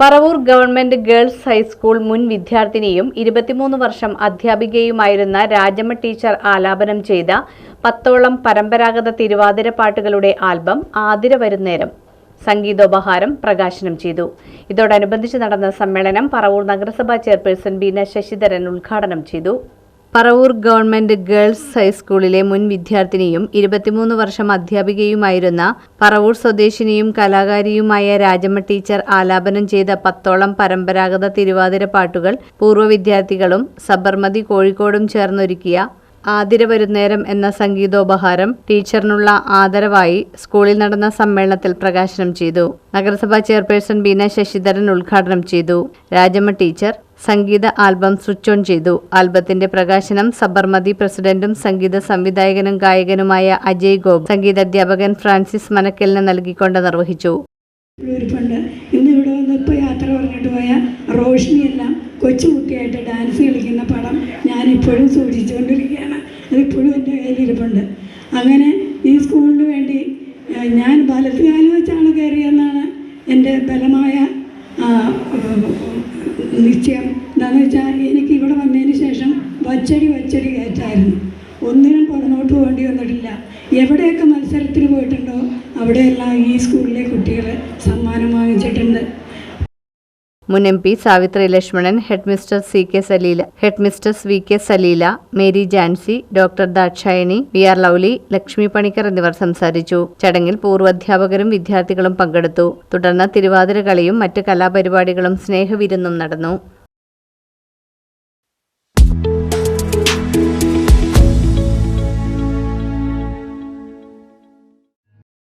Paravur government girls high school മുൻ വിദ്യാർത്ഥിനിയും ഇരുപത്തിമൂന്ന് വർഷം അധ്യാപികയുമായിരുന്ന രാജമ്മ ടീച്ചർ ആലാപനം ചെയ്ത പത്തോളം പരമ്പരാഗത തിരുവാതിര പാട്ടുകളുടെ ആൽബം ആതിര വരുന്നേരം സംഗീതോപഹാരം പ്രകാശനം ചെയ്തു. ഇതോടനുബന്ധിച്ച് നടന്ന സമ്മേളനം പറവൂർ നഗരസഭാ ചെയർപേഴ്സൺ ബീന ശശിധരൻ ഉദ്ഘാടനം ചെയ്തു. പറവൂർ ഗവൺമെന്റ് ഗേൾസ് ഹൈസ്കൂളിലെ മുൻ വിദ്യാർത്ഥിനിയും ഇരുപത്തിമൂന്ന് വർഷം അധ്യാപികയുമായിരുന്ന പറവൂർ സ്വദേശിനിയും കലാകാരിയുമായ രാജമ്മ ടീച്ചർ ആലാപനം ചെയ്ത പത്തോളം പരമ്പരാഗത തിരുവാതിര പാട്ടുകൾ പൂർവ വിദ്യാർത്ഥികളും സബർമതി കോഴിക്കോടും ചേർന്നൊരുക്കിയ ആതിര വരുന്നേരം എന്ന സംഗീതോപഹാരം ടീച്ചറിനുള്ള ആദരവായി സ്കൂളിൽ നടന്ന സമ്മേളനത്തിൽ പ്രകാശനം ചെയ്തു. നഗരസഭാ ചെയർപേഴ്സൺ ബീന ശശിധരൻ ഉദ്ഘാടനം ചെയ്തു. രാജമ്മ ടീച്ചർ സംഗീത ആൽബം സ്വിച്ച് ഓൺ ചെയ്തു. ആൽബത്തിന്റെ പ്രകാശനം സബർമതി പ്രസിഡന്റും സംഗീത സംവിധായകനും ഗായകനുമായ അജയ് ഗോപ് സംഗീതാധ്യാപകൻ ഫ്രാൻസിസ് മനക്കലിന് നൽകിക്കൊണ്ട് നിർവഹിച്ചു. ഇന്ന് ഇവിടെ വന്ന് യാത്ര പറഞ്ഞിട്ട് പോയ റോഷിനിയെല്ലാം കൊച്ചുകുട്ടിയായിട്ട് ഡാൻസ് കളിക്കുന്ന പടം ഞാനിപ്പോഴും സൂക്ഷിച്ചുകൊണ്ടിരിക്കുകയാണ്. അതിപ്പോഴും എന്റെ കയ്യിലിരിപ്പുണ്ട്. അങ്ങനെ ഈ സ്കൂളിന് വേണ്ടി ഞാൻ ഞാൻ വലത്തുകാലം വെച്ചാണ് കയറിയെന്നാണ് എന്റെ ബലമായ നിശ്ചയം. എന്താണെന്ന് വെച്ചാൽ എനിക്ക് ഇവിടെ വന്നതിന് ശേഷം വച്ചടി വച്ചടി കയറ്റായിരുന്നു. ഒന്നിനും പുറന്നോട്ട് പോകേണ്ടി വന്നിട്ടില്ല. എവിടെയൊക്കെ മത്സരത്തിന് പോയിട്ടുണ്ടോ അവിടെയെല്ലാം ഈ സ്കൂളിലെ കുട്ടികൾ മുൻ M P Savitri Lakshmanan headmistress C K Saleela headmistress V K Saleela Mary Jancy doctor Dakshayani V R Lovely Lakshmi Panicker എന്നിവർ സംസാരിച്ചു. ചടങ്ങിൽ പൂർവാധ്യാപകരും വിദ്യാർത്ഥികളും പങ്കെടുത്തു. തുടർന്ന് തിരുവാതിരകളിയും മറ്റ് കലാപരിപാടികളും സ്നേഹവിരുന്നും നടന്നു.